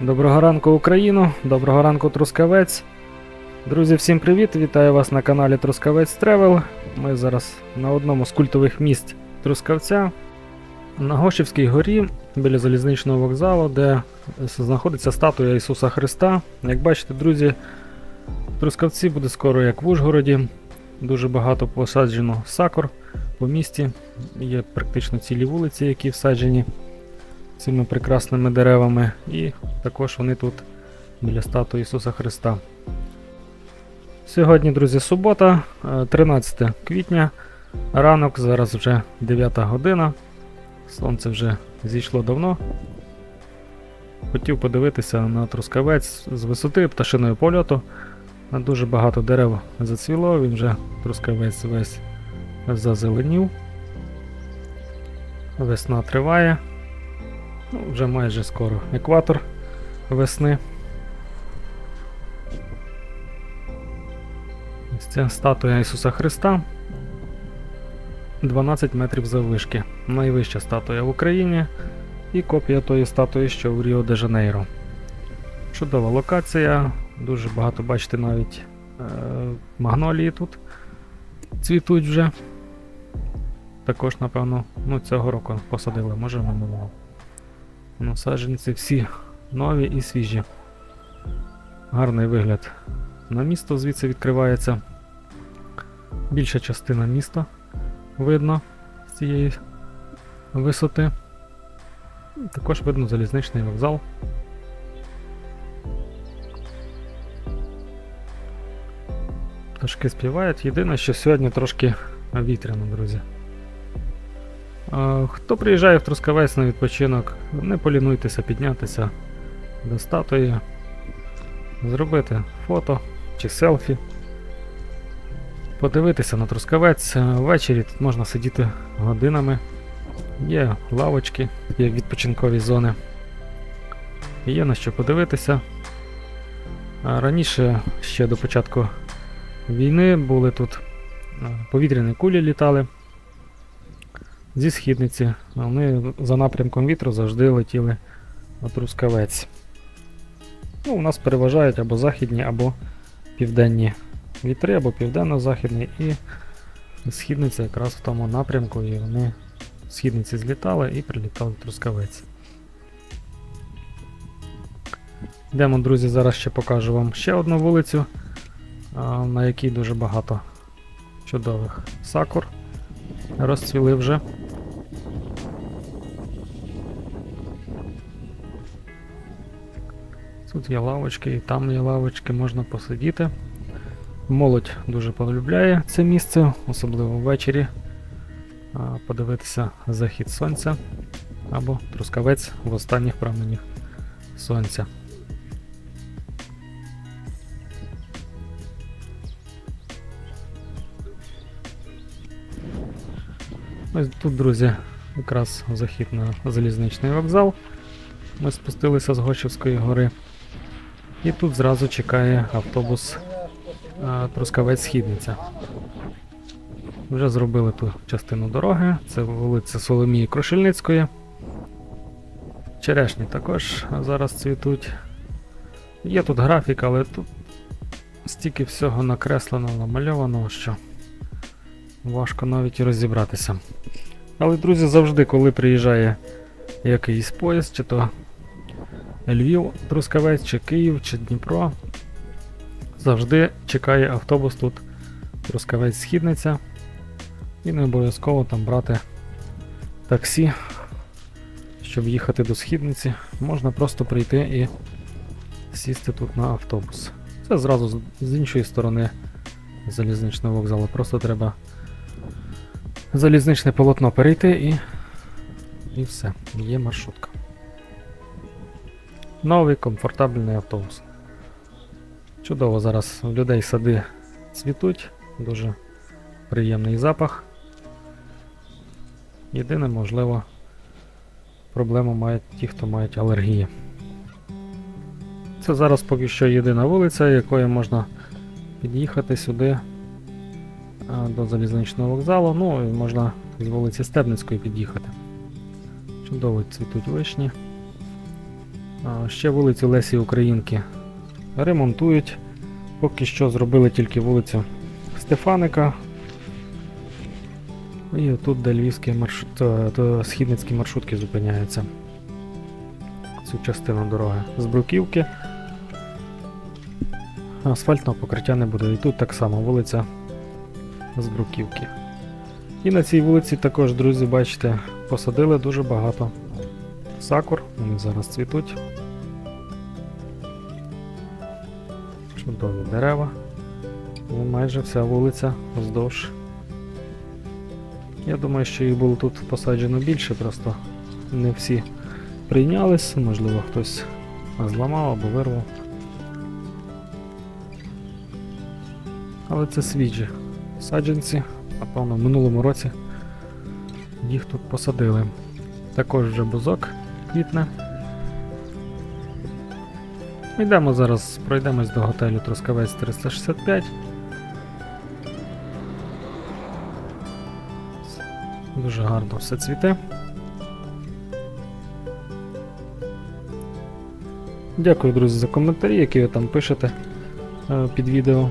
Доброго ранку, Україну! Доброго ранку, Трускавець. Друзі, всім привіт! Вітаю вас на каналі Трускавець Тревел. Ми зараз на одному з культових місць Трускавця на Гошівській горі біля залізничного вокзалу, де знаходиться статуя Ісуса Христа. Як бачите, друзі, Трускавці буде скоро як в Ужгороді. Дуже багато посаджено сакур по місті. Є практично цілі вулиці, які всаджені цими прекрасними деревами, і також вони тут біля статуї Ісуса Христа. Сьогодні, друзі, субота, е, 13 квітня, ранок, зараз вже 9 година. Сонце вже зійшло давно. Хотів подивитися на трускавець з висоти пташиного польоту. Дуже багато дерев зацвіло, він вже трускавець весь зазеленів. Весна триває. Ну, вже майже скоро екватор весни. Ось ця статуя Ісуса Христа. 12 метрів заввишки. Найвища статуя в Україні. І копія тої статуї, що в Ріо де Жанейро. Чудова локація. Дуже багато бачите навіть е, магнолії тут цвітуть вже. Також, напевно, ну, цього року посадили, може минулого. Ну, саджанці всі нові і свіжі. Гарний вигляд на місто звідси відкривається. Більша частина міста видно з цієї висоти. Також видно залізничний вокзал. Пташки співають. Єдине, що сьогодні трошки вітряно, друзі. Хто приїжджає в Трускавець на відпочинок, не полінуйтеся піднятися до статуї, зробити фото чи селфі, подивитися на Трускавець. Ввечері тут можна сидіти годинами. Є лавочки, є відпочинкові зони. Є на що подивитися. Раніше, ще до початку війни, були тут повітряні кулі літали зі східниці. Вони за напрямком вітру завжди летіли на Трускавець. Ну, у нас переважають або західні, або південні вітри, або південно-західні, і східниця якраз в тому напрямку, і вони східниці злітали і прилітали в Трускавець. Йдемо, друзі, зараз ще покажу вам ще одну вулицю, на якій дуже багато чудових сакур розцвіли вже. Тут є лавочки, і там є лавочки, можна посидіти. Молодь дуже полюбляє це місце, особливо ввечері. Подивитися захід сонця або трускавець в останніх променях сонця. Ось тут, друзі, якраз захід на залізничний вокзал. Ми спустилися з Гочівської гори. І тут зразу чекає автобус Трускавець Східниця. Вже зробили ту частину дороги. Це вулиця Соломії Крушельницької. Черешні також зараз цвітуть. Є тут графік, але тут стільки всього накреслено, намальовано, що важко навіть розібратися. Але, друзі, завжди, коли приїжджає якийсь поїзд, чи то Львів, Трускавець, чи Київ, чи Дніпро, завжди чекає автобус тут Трускавець Східниця. І не обов'язково там брати таксі, щоб їхати до східниці. Можна просто прийти і сісти тут на автобус. Це зразу з іншої сторони залізничного вокзалу. Просто треба залізничне полотно перейти і, і все. Є маршрутка. Новий комфортабельний автобус. Чудово зараз у людей сади цвітуть, дуже приємний запах. Єдине, можливо, проблему мають ті, хто мають алергії. Це зараз поки що єдина вулиця, якою можна під'їхати сюди до залізничного вокзалу. Ну і можна з вулиці Стебницької під'їхати. Чудово цвітуть вишні. Ще вулицю Лесі Українки ремонтують. Поки що зробили тільки вулицю Стефаника. І тут, де львівські маршрут, то східницькі маршрутки зупиняються. Цю частину дороги. З бруківки. Асфальтного покриття не буде. І тут так само вулиця з бруківки. І на цій вулиці також, друзі, бачите, посадили дуже багато сакур, вони зараз цвітуть. Чудові дерева. І майже вся вулиця вздовж. Я думаю, що їх було тут посаджено більше, просто не всі прийнялись, можливо, хтось зламав або вирвав. Але це свіжі саджанці, напевно, в минулому році їх тут посадили. Також вже бузок квітне. Йдемо зараз, пройдемось до готелю Трускавець 365. Дуже гарно все цвіте. Дякую, друзі, за коментарі, які ви там пишете е, під відео.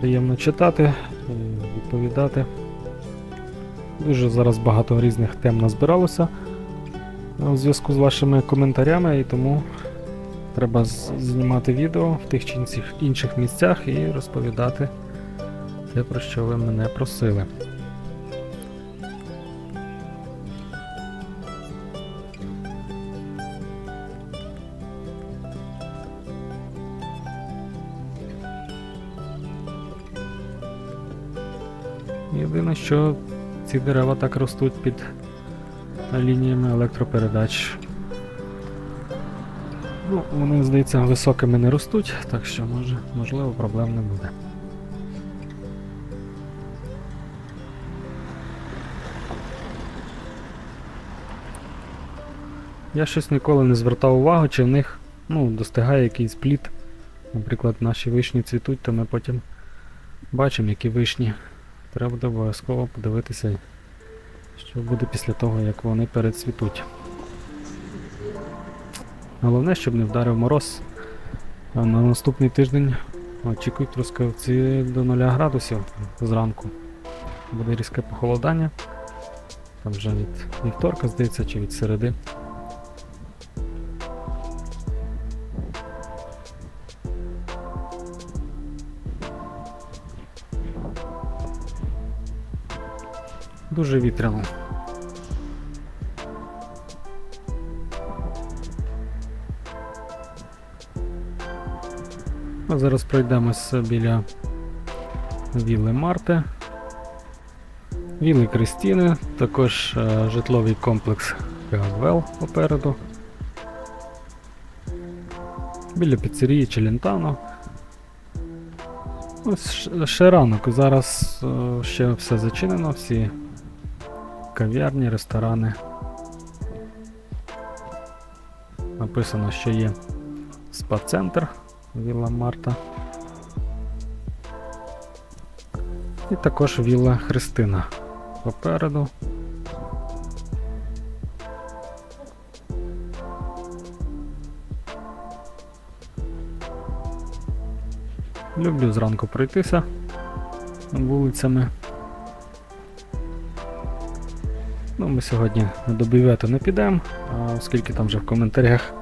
Приємно читати, е, відповідати. Дуже зараз багато різних тем назбиралося у зв'язку з вашими коментарями, і тому треба знімати відео в тих чи інших, місцях і розповідати те, про що ви мене просили. Єдине, що ці дерева так ростуть під лініями електропередач. Ну, вони, здається, високими не ростуть, так що може, можливо проблем не буде. Я щось ніколи не звертав увагу, чи в них ну, достигає якийсь плід. Наприклад, наші вишні цвітуть, то ми потім бачимо, які вишні. Треба обов'язково подивитися, що буде після того, як вони перецвітуть. Головне, щоб не вдарив мороз. А на наступний тиждень очікують трускавці до 0 градусів зранку. Буде різке похолодання. Там вже від вівторка, здається, чи від середи. Дуже вітряно. А зараз пройдемося біля Вілли Марти. Вілли Кристіни, також е, житловий комплекс Гавел попереду. Біля піцерії Челентано. Ось ще ранок. Зараз е, ще все зачинено, всі кав'ярні, ресторани. Написано, що є спа-центр Вілла Марта. І також Вілла Христина попереду. Люблю зранку пройтися вулицями. Ну, ми сьогодні до бювету не підемо, оскільки там вже в коментарях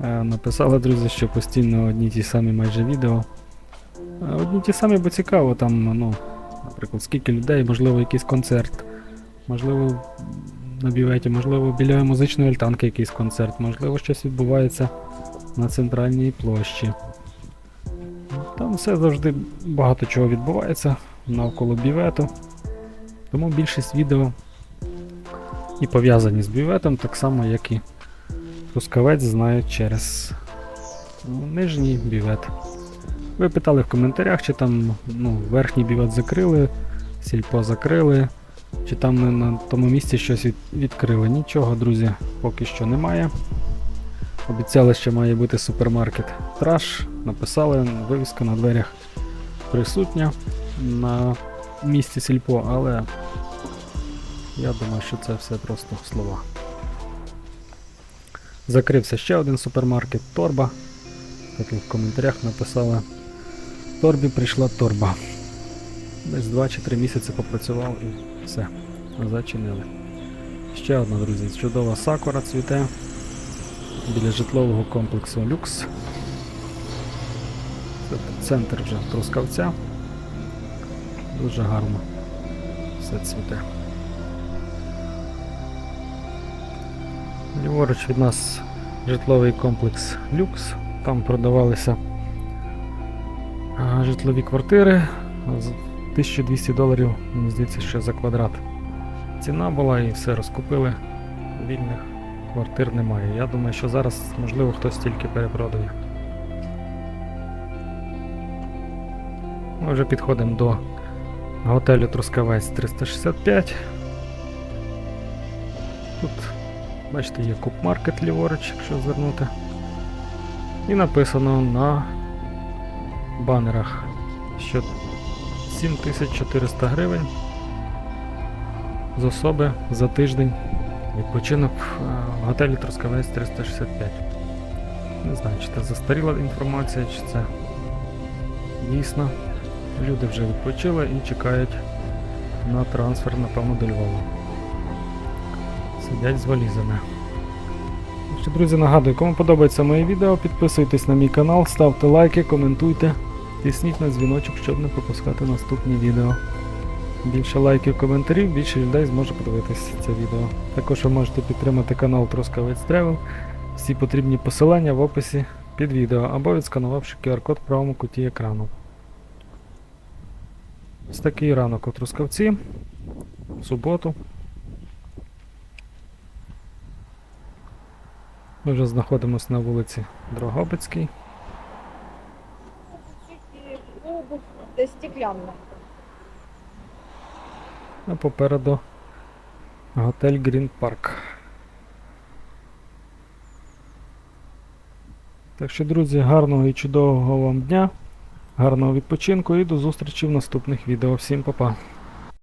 е, написали, друзі, що постійно одні ті самі майже відео. Е, Одні ті самі, бо цікаво, там, ну, наприклад, скільки людей, можливо, якийсь концерт, можливо, на бюветі, можливо, біля музичної альтанки якийсь концерт, можливо, щось відбувається на центральній площі. Там все завжди багато чого відбувається навколо бювету. Тому більшість відео і пов'язані з бюветом, так само, як і Трускавець знають через ну, нижній бювет. Ви питали в коментарях, чи там ну, верхній бювет закрили, сільпо закрили, чи там на тому місці щось від- відкрили. Нічого, друзі, поки що немає. Обіцяли, що має бути супермаркет Траш. Написали, вивіска на дверях присутня на місці сільпо, але я думаю, що це все просто слова. Закрився ще один супермаркет Торба. Так як в коментарях написали. Торбі прийшла торба. Десь 2 чи 3 місяці попрацював і все. Зачинили. Ще одна, друзі, чудова сакура цвіте біля житлового комплексу Люкс. Це центр вже Трускавця. Дуже гарно все цвіте. Ліворуч від нас житловий комплекс Люкс. Там продавалися житлові квартири з 1200 доларів, мені здається, ще за квадрат. Ціна була і все розкупили. Вільних квартир немає. Я думаю, що зараз, можливо, хтось тільки перепродає. Ми вже підходимо до готелю Трускавець 365. Тут, бачите, є куб-маркет ліворуч, якщо звернути. І написано на банерах, що 7400 гривень з особи за тиждень відпочинок е, в готелі Трускавець 365. Не знаю, чи це застаріла інформація, чи це дійсно. Люди вже відпочили і чекають на трансфер, напевно, до Львова. Сидять з валізами. Друзі, нагадую, кому подобається моє відео, підписуйтесь на мій канал, ставте лайки, коментуйте, тисніть на дзвіночок, щоб не пропускати наступні відео. Більше лайків, коментарів, більше людей зможе подивитися це відео. Також ви можете підтримати канал Трускавець Тревел. Всі потрібні посилання в описі під відео або відсканувавши QR-код в правому куті екрану. Ось такий ранок у Трускавці. В суботу. Ми вже знаходимося на вулиці Дрогобицькій. Обувь да стеклянная. А попереду готель Green Park. Так що, друзі, гарного і чудового вам дня, гарного відпочинку і до зустрічі в наступних відео. Всім па-па!